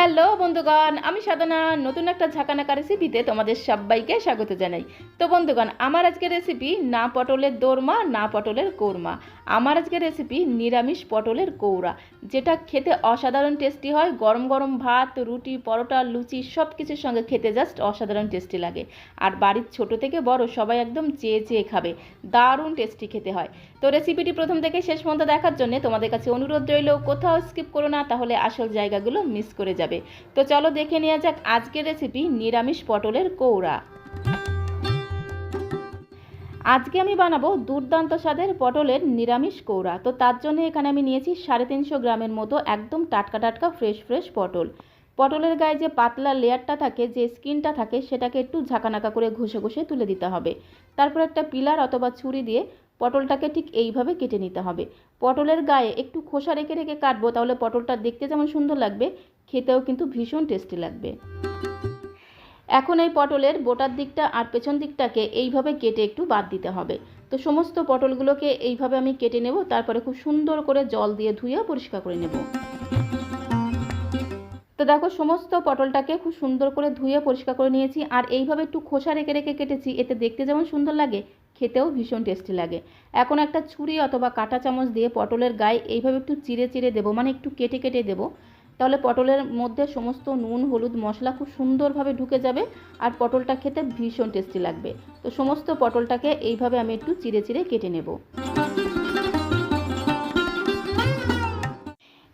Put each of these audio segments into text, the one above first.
Hello বন্ধুগণ, আমি সাধনা। নতুন একটা ঝাঁকানাকা রেসিপিতে তোমাদের সবাইকে স্বাগত জানাই। তো বন্ধুগণ, আমার আজকের রেসিপি না পটলের দোরমা, না পটলের কোরমা। আমার আজকের রেসিপি নিরামিষ পটলের কৌড়া, যেটা খেতে অসাধারণ টেস্টি হয়। গরম গরম ভাত, রুটি, পরোটা, লুচি সব কিছুর সঙ্গে খেতে জাস্ট অসাধারণ টেস্টি লাগে। আর বাড়ির ছোট থেকে বড় সবাই একদম চেয়ে চেয়ে খাবে। দারুণ টেস্টি খেতে হয়। তো রেসিপিটি প্রথম থেকে শেষ পর্যন্ত দেখার জন্য তোমাদের কাছে অনুরোধ রইল, কোথাও স্কিপ করো না, তাহলে আসল জায়গাগুলো মিস করে যাবে। তো চলো দেখে নেওয়া যাক আজকের রেসিপি নিরামিষ পটলের কৌড়া। আজকে আমি বানাবো দুর্দান্ত স্বাদের পটলের নিরামিষ কৌড়া। তো তার জন্য এখানে আমি নিয়েছি সাড়ে তিনশো গ্রামের মতো একদম টাটকা টাটকা ফ্রেশ ফ্রেশ পটল। পটলের গায়ে যে পাতলা লেয়ারটা থাকে, যে স্কিনটা থাকে, সেটাকে একটু ঝাঁকানাকা করে ঘষে ঘষে তুলে দিতে হবে। তারপর একটা পিলার অথবা ছুরি দিয়ে পটলটাকে ঠিক এইভাবে কেটে নিতে হবে। পটলের গায়ে একটু খোসা রেখে রেখে কাটবো, তাহলে পটলটা দেখতে যেমন সুন্দর লাগবে, খেতেও কিন্তু ভীষণ টেস্টি লাগবে। এখন এই পটলের বোটার দিকটা আর পেছন দিকটাকে এইভাবে কেটে একটু বাদ দিতে হবে। তো সমস্ত পটলগুলোকে এইভাবে আমি কেটে নেব, তারপরে খুব সুন্দর করে জল দিয়ে ধুয়ে পরিষ্কার করে নেব। তো দেখো, সমস্ত পটলটাকে খুব সুন্দর করে ধুয়ে পরিষ্কার করে নিয়েছি, আর এইভাবে একটু খোসা রেখে রেখে কেটেছি, এতে দেখতে যেমন সুন্দর লাগে, খেতেও ভীষণ টেস্টি লাগে। এখন একটা ছুরি অথবা কাঁটা চামচ দিয়ে পটলের গায়ে এইভাবে একটু চিড়ে চিড়ে দেবো মানে একটু কেটে কেটে দেবো। তাহলে পটলের মধ্যে সমস্ত নুন, হলুদ, মশলা খুব সুন্দরভাবে ঢুকে যাবে, আর পটলটা খেতে ভীষণ টেস্টি লাগবে। তো সমস্ত পটলটাকে এইভাবে আমি একটু চিড়ে চিড়ে কেটে নেব।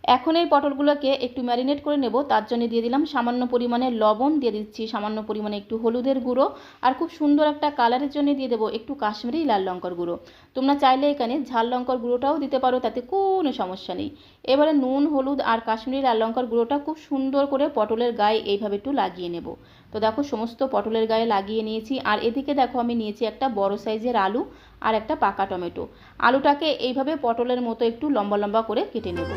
এখন এই পটলগুলোকে একটু ম্যারিনেট করে নেব, তার জন্য দিয়ে দিলাম সামান্য পরিমাণে লবণ, দিয়ে দিচ্ছি সামান্য পরিমাণে একটু হলুদের গুঁড়ো আর খুব সুন্দর একটা কালারের জন্য দিয়ে দেবো একটু কাশ্মীরি লাল লঙ্কার গুঁড়ো। তোমরা চাইলে এখানে ঝাল লঙ্কার গুঁড়োটাও দিতে পারো, তাতে কোনো সমস্যা নেই। এবারে নুন, হলুদ আর কাশ্মীরি লাল লঙ্কার গুঁড়োটা খুব সুন্দর করে পটলের গায়ে এইভাবে একটু লাগিয়ে নেব। তো দেখো সমস্ত পটলের গায়ে লাগিয়ে নিয়েছি আর এদিকে দেখো আমি নিয়েছি একটা বড় সাইজের আলু আর একটা পাকা টমেটো। আলুটাকে এইভাবে পটলের মতো একটু লম্বা লম্বা করে কেটে নেব।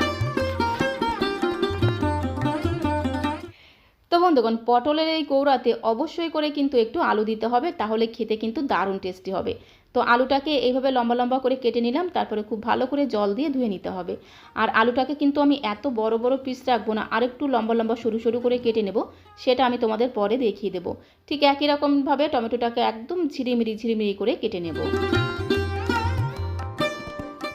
বন্ধুগণ, পটলের এই কৌড়াতে অবশ্যই করে কিন্তু একটু আলু দিতে হবে, তাহলে খেতে কিন্তু দারুণ টেস্টি হবে। তো আলুটাকে এইভাবে লম্বা লম্বা করে কেটে নিলাম, তারপরে খুব ভালো করে জল দিয়ে ধুয়ে নিতে হবে। আর আলুটাকে কিন্তু আমি এত বড় বড় পিস রাখব না আর একটু লম্বা লম্বা সরু সরু করে কেটে নেব, সেটা আমি তোমাদের পরে দেখিয়ে দেবো। ঠিক একই রকমভাবে টমেটোটাকে একদম ঝিরিমিরি ঝিরিমিরি করে কেটে নেব।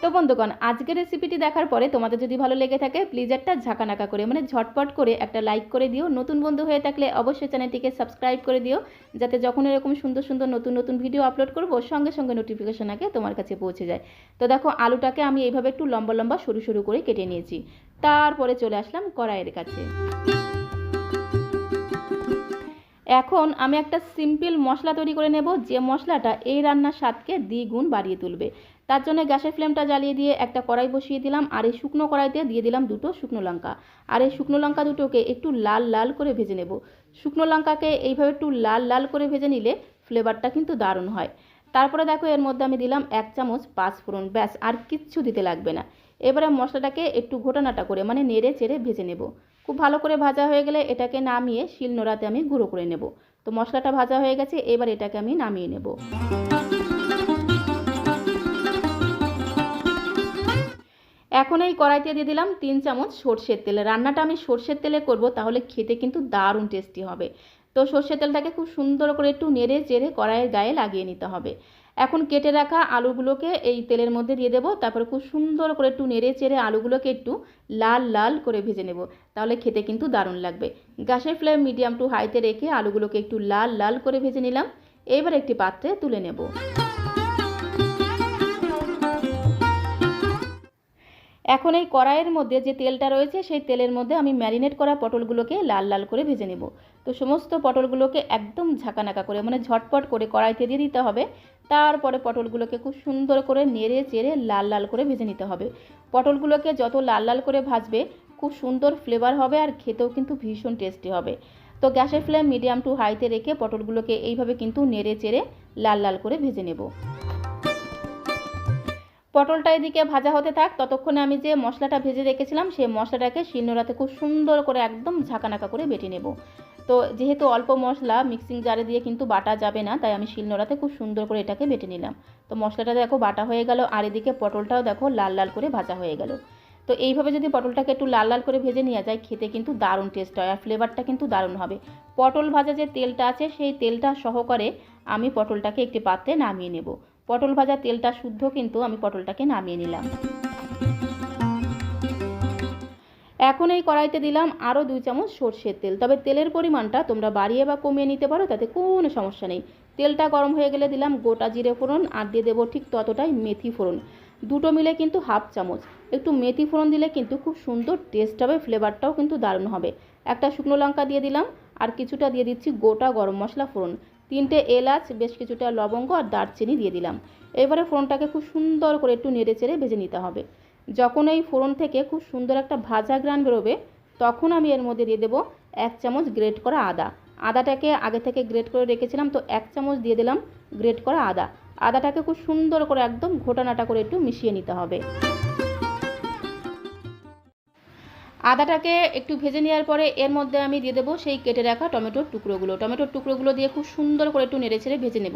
তো বন্ধুগণ, আজকের রেসিপিটি দেখার পরে তোমাদের যদি ভালো লেগে থাকে প্লিজ একটা ঝাঁকানাকা করে মানে ঝটপট করে একটা লাইক করে দিও। নতুন বন্ধু হয়ে থাকলে অবশ্যই চ্যানেলটিকে সাবস্ক্রাইব করে দিও, যাতে যখন এরকম সুন্দর সুন্দর নতুন নতুন ভিডিও আপলোড করব, সঙ্গে সঙ্গে নোটিফিকেশন আগে তোমার কাছে পৌঁছে যায়। তো দেখো, আলুটাকে আমি এইভাবে একটু লম্বা লম্বা সরু সরু করে কেটে নিয়েছি। তারপরে চলে আসলাম কড়াইয়ের কাছে। এখন আমি একটা সিম্পল মশলা তৈরি করে নেব, যে মশলাটা এই রান্নার স্বাদকে দ্বিগুণ বাড়িয়ে তুলবে। তার জন্য গ্যাসের ফ্লেমটা জ্বালিয়ে দিয়ে একটা কড়াই বসিয়ে দিলাম, আর এই শুকনো কড়াইতে দিয়ে দিলাম দুটো শুকনো লঙ্কা। আর এই শুকনো লঙ্কা দুটোকে একটু লাল লাল করে ভেজে নেব। শুকনো লঙ্কাকে এইভাবে একটু লাল লাল করে ভেজে নিলে ফ্লেভারটা কিন্তু দারুণ হয়। তারপরে দেখো এর মধ্যে আমি দিলাম এক চামচ পাঁচফোড়ন, ব্যাস, আর কিচ্ছু দিতে লাগবে না। এবারে মশলাটাকে একটু ঘোটানাটা করে মানে নেড়ে চেড়ে ভেজে নেব। খুব ভালো করে ভাজা হয়ে গেলে এটাকে নামিয়ে শিল নোড়াতে আমি গুঁড়ো করে নেব। তো মশলাটা ভাজা হয়ে গেছে, এবার এটাকে আমি নামিয়ে নেব। এখন এই কড়াইতে দিয়ে দিলাম তিন চামচ সর্ষের তেল। রান্নাটা আমি সর্ষের তেলে করব, তাহলে খেতে কিন্তু দারুণ টেস্টি হবে। তো সর্ষের তেলটাকে খুব সুন্দর করে একটু নেড়ে চেড়ে কড়াইয়ের গায়ে লাগিয়ে নিতে হবে। এখন কেটে রাখা আলুগুলোকে এই তেলের মধ্যে দিয়ে দেবো, তারপরে খুব সুন্দর করে একটু নেড়ে চেড়ে আলুগুলোকে একটু লাল লাল করে ভেজে নেব, তাহলে খেতে কিন্তু দারুণ লাগবে। গ্যাসের ফ্লেম মিডিয়াম টু হাইতে রেখে আলুগুলোকে একটু লাল লাল করে ভেজে নিলাম। এবার একটি পাত্রে তুলে নেব। এখন এই কড়াইয়ের মধ্যে যে তেলটা রয়েছে, সেই তেলের মধ্যে আমি ম্যারিনেট করা পটলগুলোকে লাল লাল করে ভেজে নেব। তো সমস্ত পটলগুলোকে একদম ঝাঁকানাকা করে মানে ঝটপট করে কড়াইতে দিয়ে দিতে হবে। তারপরে পটলগুলোকে খুব সুন্দর করে নেড়ে চেড়ে লাল লাল করে ভেজে নিতে হবে। পটলগুলোকে যত লাল লাল করে ভাজবে, খুব সুন্দর ফ্লেভার হবে আর খেতেও কিন্তু ভীষণ টেস্টি হবে। তো গ্যাসের ফ্লেম মিডিয়াম টু হাইতে রেখে পটলগুলোকে এইভাবে কিন্তু নেড়ে চেড়ে লাল লাল করে ভেজে নেব। পটলটা এদিকে ভাজা হতে থাক, ততক্ষণে আমি যে মশলাটা ভেজে রেখেছিলাম, সেই মশলাটাকে শিলনোড়াতে খুব সুন্দর করে একদম ঝাঁকানাকা করে বেটে নেব। তো যেহেতু অল্প মশলা মিক্সিং জারে দিয়ে কিন্তু বাটা যাবে না, তাই আমি শিলনোড়াতে খুব সুন্দর করে এটাকে বেটে নিলাম। তো মশলাটা দেখো বাটা হয়ে গেল, আর এদিকে পটলটাও দেখো লাল লাল করে ভাজা হয়ে গেল। তো এইভাবে যদি পটলটাকে একটু লাল লাল করে ভেজে নেওয়া যায়, খেতে কিন্তু দারুণ টেস্ট হয়, আর ফ্লেভারটা কিন্তু দারুণ হবে। পটল ভাজা যে তেলটা আছে, সেই তেলটা সহকারে আমি পটলটাকে একটি পাত্রে নামিয়ে নেব। পটল ভাজা তেলটা শুদ্ধ কিন্তু আমি পটলটাকে নামিয়ে নিলাম। এখন এই কড়াইতে দিলাম আরও দুই চামচ সর্ষের তেল। তবে তেলের পরিমাণটা তোমরা বাড়িয়ে বা কমিয়ে নিতে পারো, তাতে কোনো সমস্যা নেই। তেলটা গরম হয়ে গেলে দিলাম গোটা জিরে ফোড়ন আর দিয়ে দেবো ঠিক ততটাই মেথি ফোড়ন। দুটো মিলে কিন্তু হাফ চামচ। একটু মেথি ফোড়ন দিলে কিন্তু খুব সুন্দর টেস্ট হবে, ফ্লেভারটাও কিন্তু দারুণ হবে। একটা শুকনো লঙ্কা দিয়ে দিলাম আর কিছুটা দিয়ে দিচ্ছি গোটা গরম মশলা ফোড়ন। তিনটে এলাচ, বেশ কিছুটা লবঙ্গ আর দারচিনি দিয়ে দিলাম। এবারে ফোড়নটাকে খুব সুন্দর করে একটু নেড়ে চেড়ে ভেজে নিতে হবে। যখন এই ফোড়ন থেকে খুব সুন্দর একটা ভাজা গ্রান বেরোবে, তখন আমি এর মধ্যে দিয়ে দেবো এক চামচ গ্রেট করা আদা। আদাটাকে আগে থেকে গ্রেট করে রেখেছিলাম, তো এক চামচ দিয়ে দিলাম গ্রেট করা আদা। আদাটাকে খুব সুন্দর করে একদম ঘোটানাটা করে একটু মিশিয়ে নিতে হবে। আদাটাকে একটু ভেজে নেওয়ার পরে এর মধ্যে আমি দিয়ে দেবো সেই কেটে রাখা টমেটোর টুকরোগুলো। টমেটোর টুকরোগুলো দিয়ে খুব সুন্দর করে একটু নেড়ে ছেড়ে ভেজে নেব।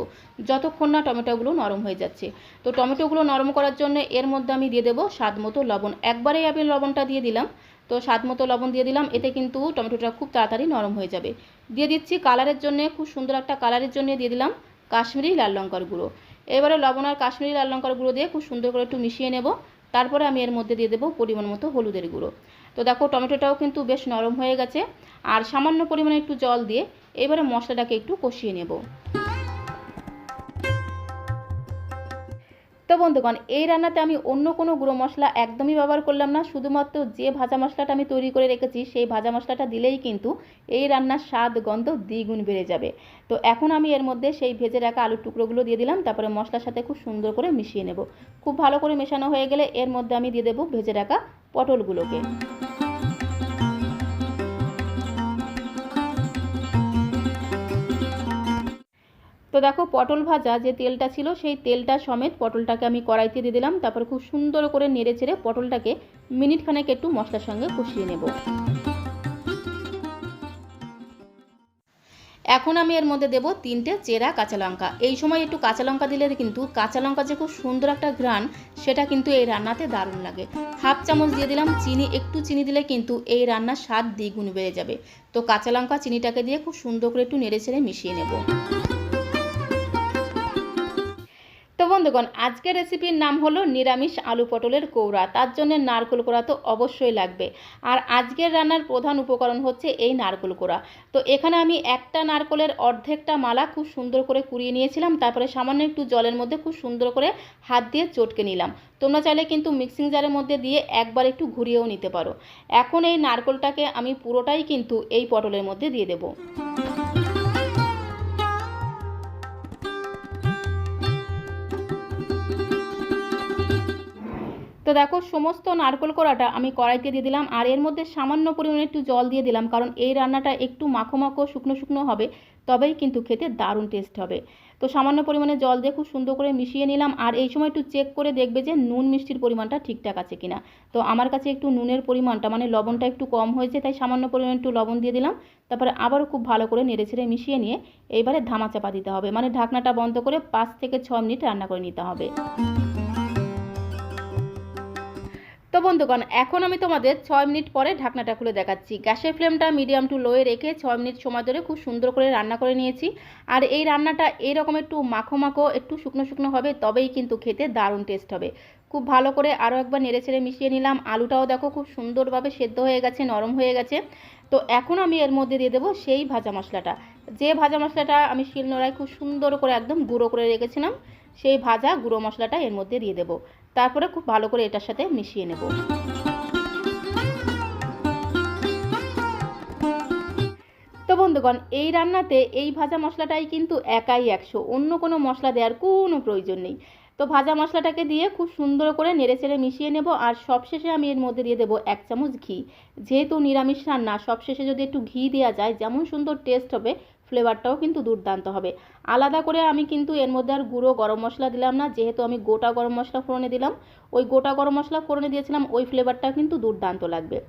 যতক্ষণ না টমেটোগুলো নরম হয়ে যাচ্ছে। তো টমেটোগুলো নরম করার জন্য এর মধ্যে আমি দিয়ে দেবো স্বাদ মতো লবণ। একবারেই আমি লবণটা দিয়ে দিলাম। তো স্বাদ মতো লবণ দিয়ে দিলাম। এতে কিন্তু টমেটোটা খুব তাড়াতাড়ি নরম হয়ে যাবে। দিয়ে দিচ্ছি কালারের জন্য, খুব সুন্দর একটা কালারের জন্য দিয়ে দিলাম কাশ্মীরি লাল লঙ্কার গুঁড়ো। এবারে লবণ আর কাশ্মীরি লাল লঙ্কার গুঁড়ো দিয়ে খুব সুন্দর করে একটু মিশিয়ে নেব। তারপরে আমি এর মধ্যে দিয়ে দেবো পরিমাণ মতো হলুদের গুঁড়ো। তো দেখো, টমেটোটাও কিন্তু বেশ নরম হয়ে গেছে। আর সামান্য পরিমাণে একটু জল দিয়ে এবারে মশলাটাকে একটু কষিয়ে নেব। তো বন্ধুগণ, এই রান্নাতে আমি অন্য কোনো গুঁড়ো মশলা একদমই ব্যবহার করলাম না। শুধুমাত্র যে ভাজা মশলাটা আমি তৈরি করে রেখেছি, সেই ভাজা মশলাটা দিলেই কিন্তু এই রান্নার স্বাদ, গন্ধ দ্বিগুণ বেড়ে যাবে। তো এখন আমি এর মধ্যে সেই ভেজে রাখা আলুর টুকরোগুলো দিয়ে দিলাম, তারপরে মশলার সাথে খুব সুন্দর করে মিশিয়ে নেব। খুব ভালো করে মেশানো হয়ে গেলে এর মধ্যে আমি দিয়ে দেবো ভেজে রাখা পটলগুলোকে। দেখো, পটল ভাজা যে তেলটা ছিল, সেই তেলটা সমেত পটলটাকে আমি কড়াইতে দিয়ে দিলাম। তারপর খুব সুন্দর করে নেড়ে চেড়ে পটলটাকে মিনিট খানেক একটু মশলার সঙ্গে কষিয়ে নেব। এখন আমি এর মধ্যে দেব তিনটে চেরা কাঁচা লঙ্কা। এই সময় একটু কাঁচা লঙ্কা দিলে কিন্তু কাঁচা লঙ্কা যে খুব সুন্দর একটা ঘ্রাণ, সেটা কিন্তু এই রান্নাতে দারুণ লাগে। হাফ চামচ দিয়ে দিলাম চিনি, একটু চিনি দিলে কিন্তু এই রান্নার স্বাদ দ্বিগুণ বেড়ে যাবে। তো কাঁচা লঙ্কা চিনিটাকে দিয়ে খুব সুন্দর করে একটু নেড়ে ছেড়ে মিশিয়ে নেব। বন্ধুগণ, আজকের রেসিপির নাম হলো নিরামিষ আলু পটলের কৌড়া। তার জন্য নারকেল কোড়া তো অবশ্যই লাগবে। আর আজকের রান্নার প্রধান উপকরণ হচ্ছে এই নারকেল কোড়া। তো এখানে আমি একটা নারকেলের অর্ধেকটা মালা খুব সুন্দর করে কুড়িয়ে নিয়েছিলাম, তারপরে সামান্য একটু জলের মধ্যে খুব সুন্দর করে হাত দিয়ে চটকে নিলাম। তোমরা চাইলে কিন্তু মিক্সিং জারের মধ্যে দিয়ে একবার একটু ঘুরিয়েও নিতে পারো। এখন এই নারকেলটাকে আমি পুরোটাই কিন্তু এই পটলের মধ্যে দিয়ে দেবো। তো দেখো, সমস্ত নারকেল কোড়াটা আমি কড়াইতে দিয়ে দিলাম, আর এর মধ্যে সামান্য পরিমাণে একটু জল দিয়ে দিলাম, কারণ এই রান্নাটা একটু মাখো মাখো শুকনো শুকনো হবে, তবেই কিন্তু খেতে দারুণ টেস্ট হবে। তো সামান্য পরিমাণে জল দিয়ে খুব সুন্দর করে মিশিয়ে নিলাম, আর এই সময় একটু চেক করে দেখবে যে নুন মিষ্টির পরিমাণটা ঠিকঠাক আছে কিনা। তো আমার কাছে একটু নুনের পরিমাণটা মানে লবণটা একটু কম হয়েছে, তাই সামান্য পরিমাণে একটু লবণ দিয়ে দিলাম, তারপরে আবারও খুব ভালো করে নেড়ে ছেড়ে মিশিয়ে নিয়ে এইবারে ধামা চাপা দিতে হবে মানে ঢাকনাটা বন্ধ করে পাঁচ থেকে ছ মিনিট রান্না করে নিতে হবে। তো বন্ধুগণ, এখন আমি তোমাদের ছয় মিনিট পরে ঢাকনাটা খুলে দেখাচ্ছি। গ্যাসের ফ্লেমটা মিডিয়াম টু লোয়ে রেখে ছয় মিনিট সময় ধরে খুব সুন্দর করে রান্না করে নিয়েছি। আর এই রান্নাটা এইরকম একটু মাখো মাখো, একটু শুকনো শুকনো হবে, তবেই কিন্তু খেতে দারুণ টেস্ট হবে। খুব ভালো করে আরও একবার নেড়ে ছেড়ে মিশিয়ে নিলাম। আলুটাও দেখো খুব সুন্দরভাবে সেদ্ধ হয়ে গেছে, নরম হয়ে গেছে। তো এখন আমি এর মধ্যে দিয়ে দেবো সেই ভাজা মশলাটা। যে ভাজা মশলাটা আমি শিলনোড়ায় খুব সুন্দর করে একদম গুঁড়ো করে রেখেছিলাম, সেই ভাজা গুঁড়ো মশলাটা এর মধ্যে দিয়ে দেবো। তারপরে খুব ভালো করে এটার সাথে মিশিয়ে নেব। তো বন্ধুগণ, এই রান্নাতে এই ভাজা মশলাটাই কিন্তু একাই একশো, অন্য কোনো মশলা দেওয়ার কোনো প্রয়োজন নেই। তো ভাজা মশলাটাকে দিয়ে খুব সুন্দর করে নেড়ে চেড়ে মিশিয়ে নেব, আর সবশেষে আমি এর মধ্যে দিয়ে দেবো এক চামচ ঘি। যেহেতু নিরামিষ রান্না, সবশেষে যদি একটু ঘি দেওয়া যায়, যেমন সুন্দর টেস্ট হবে ফ্লেভারটাও কিন্তু দুর্দান্ত হবে। আলাদা করে আমি কিন্তু এর মধ্যে আর গুঁড়ো গরম মশলা দিলাম না, যেহেতু আমি গোটা গরম মশলা ফোড়নে দিলাম। ওই গোটা গরম মশলা ফোড়নে দিয়েছিলাম, ওই ফ্লেভারটা কিন্তু দুর্দান্ত লাগবে।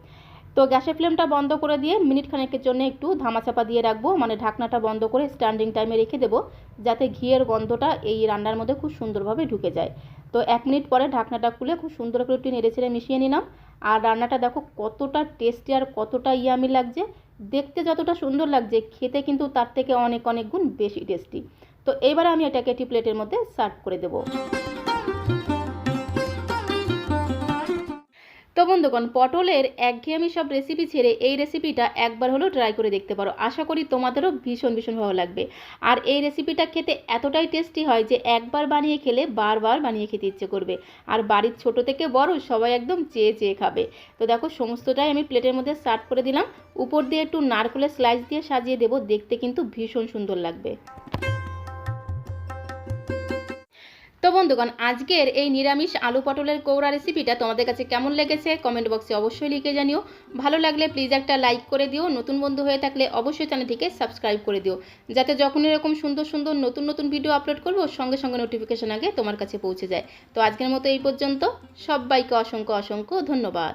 তো গ্যাসের ফ্লেমটা বন্ধ করে দিয়ে মিনিট খানেকের জন্য একটু ধামাচাপা দিয়ে রাখব মানে ঢাকনাটা বন্ধ করে স্ট্যান্ডিং টাইমে রেখে দেবো, যাতে ঘিয়ের গন্ধটা এই রান্নার মধ্যে খুব সুন্দরভাবে ঢুকে যায়। তো এক মিনিট পরে ঢাকনাটা খুলে খুব সুন্দর করে একটু নেড়ে ছেড়ে মিশিয়ে নিলাম। আর রান্নাটা দেখো কতটা টেস্টি আর কতটা ইয়ামি লাগছে। দেখতে যতটা সুন্দর লাগছে, খেতে কিন্তু তার থেকে অনেক অনেক গুণ বেশি টেস্টি তো এবারে আমি এটাকে একটি প্লেটের মধ্যে সার্ভ করে দেবো। তো বন্ধুগণ, পটলের একঘেয়েমি সব রেসিপি ছেড়ে এই রেসিপিটা একবার হলেও ট্রাই করে দেখতে পারো। আশা করি তোমাদেরও ভীষণ ভীষণ ভালো লাগবে। আর এই রেসিপিটা খেতে এতটাই টেস্টি হয় যে একবার বানিয়ে খেলে বারবার বানিয়ে খেতে ইচ্ছে করবে। আর বাড়ির ছোট থেকে বড় সবাই একদম চেয়ে চেয়ে খাবে। তো দেখো, সমস্তটাই আমি প্লেটের মধ্যে সার্ভ করে দিলাম। উপর দিয়ে একটু নারকেলের স্লাইস দিয়ে সাজিয়ে দেবো। দেখতে কিন্তু ভীষণ সুন্দর লাগবে। তো বন্ধুগণ, আজকের এই নিরামিষ আলু পটলের কৌড়া রেসিপিটা তোমাদের কাছে কেমন লেগেছে কমেন্ট বক্সে অবশ্যই লিখে জানিও। ভালো লাগলে প্লিজ একটা লাইক করে দিও, নতুন বন্ধু হয়ে থাকলে অবশ্যই চ্যানেলটিকে সাবস্ক্রাইব করে দিও। যাতে যখন এরকম সুন্দর সুন্দর নতুন নতুন ভিডিও আপলোড করব, সঙ্গে সঙ্গে নোটিফিকেশন আগে তোমার কাছে পৌঁছে যায়। তো আজকের মতো এই পর্যন্ত, সবাইকে অসংখ্য অসংখ্য ধন্যবাদ।